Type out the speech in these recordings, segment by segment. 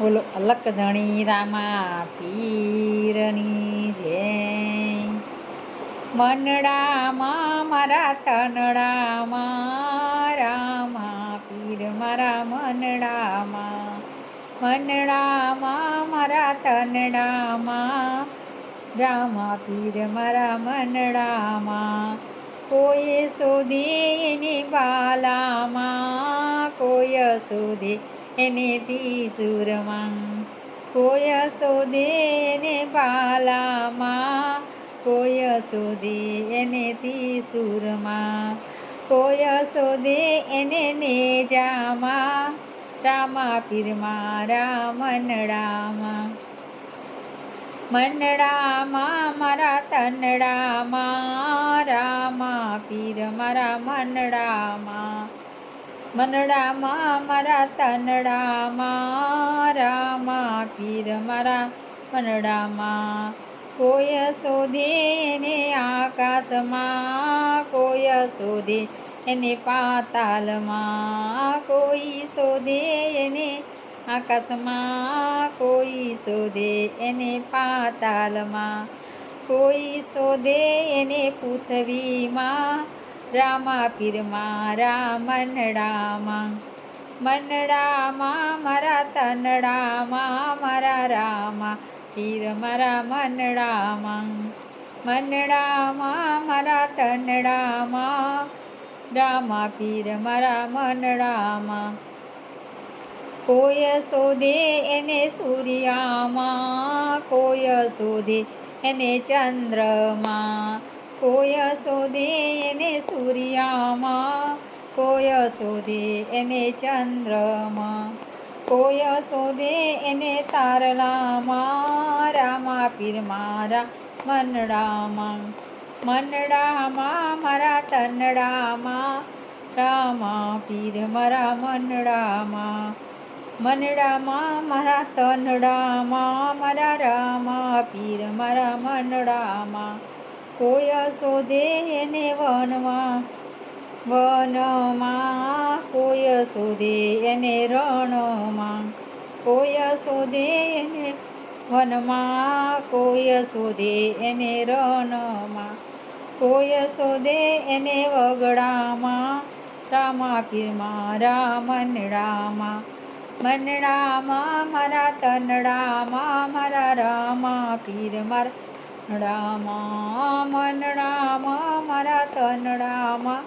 બોલો, અલક ધણી રામા પીરની જય મનડામાં મારા તનડામાં રામા પીર મારા મનડામાં. મનડામાં મારા તનડામાં રામા પીર મારા મનડામાં. કોઈ શોધી એની બાલામાં કોઈ શોધે એને તીસુરમાં કોઈ શોધે એને પાલામાં કોય શોધે એને તીસુરમાં કોય શોધે એને નેજામાં, રામા પીર મારા મનડામાં મનડામાં, મારા તનડામાં, રામા પીર મારા મનડામાં મનડામાં મારા તનડામાં રામા, પીર મારા મનડામાં કોઈ શોધે ને આકાશમાં, કોઈ શોધે એને પાતાલમાં. કોઈ શોધે એને આકાશમાં, કોઈ શોધે એને પાતાલમાં. કોઈ શોધે એને પૃથ્વીમાં રામા પીરમાં મારા મનડામાં મનડામાં, મારા તનડામાં, મારા રામા પીર મારા મનડામાં મનડામાં, મારા તનડામાં, રામા પીર મારા મનડામાં કોય શોધે એને સૂર્યામાં, કોય શોધે એને ચંદ્રમાં. કોઈ શોધે એને સૂર્યામાં કોઈ શોધે એને ચંદ્રમાં કોઈ શોધે એને તારલામાં, રામા પીર મારા મનડામાં મનડામાં મારા તનડામાં, રામા પીર મારા મનડામાં મનડામાં મારા તનડામાં, મારા રામા પીર મારા મનડામાં કોઈ શોધે એને વનમાં વનમાં કોઈ શોધે એને રણમાં. કોય શોધે એને વનમાં. કોઈ શોધે એને રણમાં. કોઈ શોધે એને વગડામાં. રામા પીર મારા મનડામાં મનડામાં મારા તનડામાં, મારા રામા પીર મારા મનડામાં મનડામાં મારા તનડામાં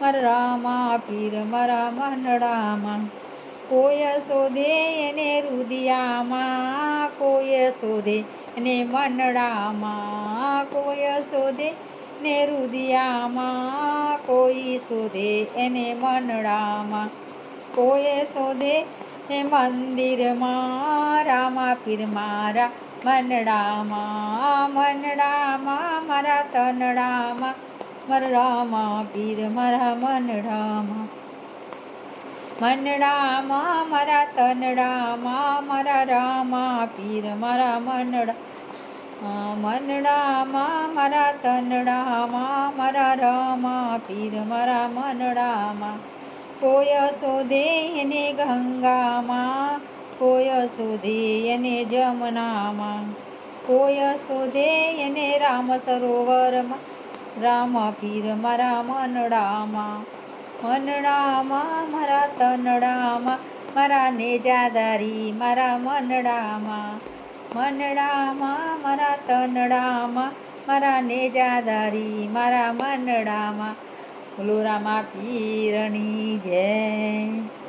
મારા રામા, પીર મારા મનડામાં કોઈ શોધે એને રુદિયામાં, કોઈ શોધે એને મનડામાં કોઈ શોધે ને રુદિયામાં, કોઈ શોધે એને મનડામાં કોઈ શોધે ને મંદિરમાં રામા, પીર મારા મનડામાં મનડામાં, મારા તનડામાં મરડામાં પીર, મારા મનડામાં. મનડામાં, મારા તનડામાં, મારા રામા પીર, મારા મનડા મનડામાં, મારા તનડામાં, મારા રામા પીર, મારા મનડામાં. કોય શોધે એને ગંગામાં કોઈ શોધે એને જમનામાં? કોય શોધે એને રામ સરોવરમાં? રામ પીર મારા મનડામાં મનડામાં મારા તનડામાં? મારા નેજાદારી મારા મનડામાં? મનડામાં, મારા તનડામાં? મારા નેજાદારી મારા મનડામાં? બોલો, રામા પીરની જય.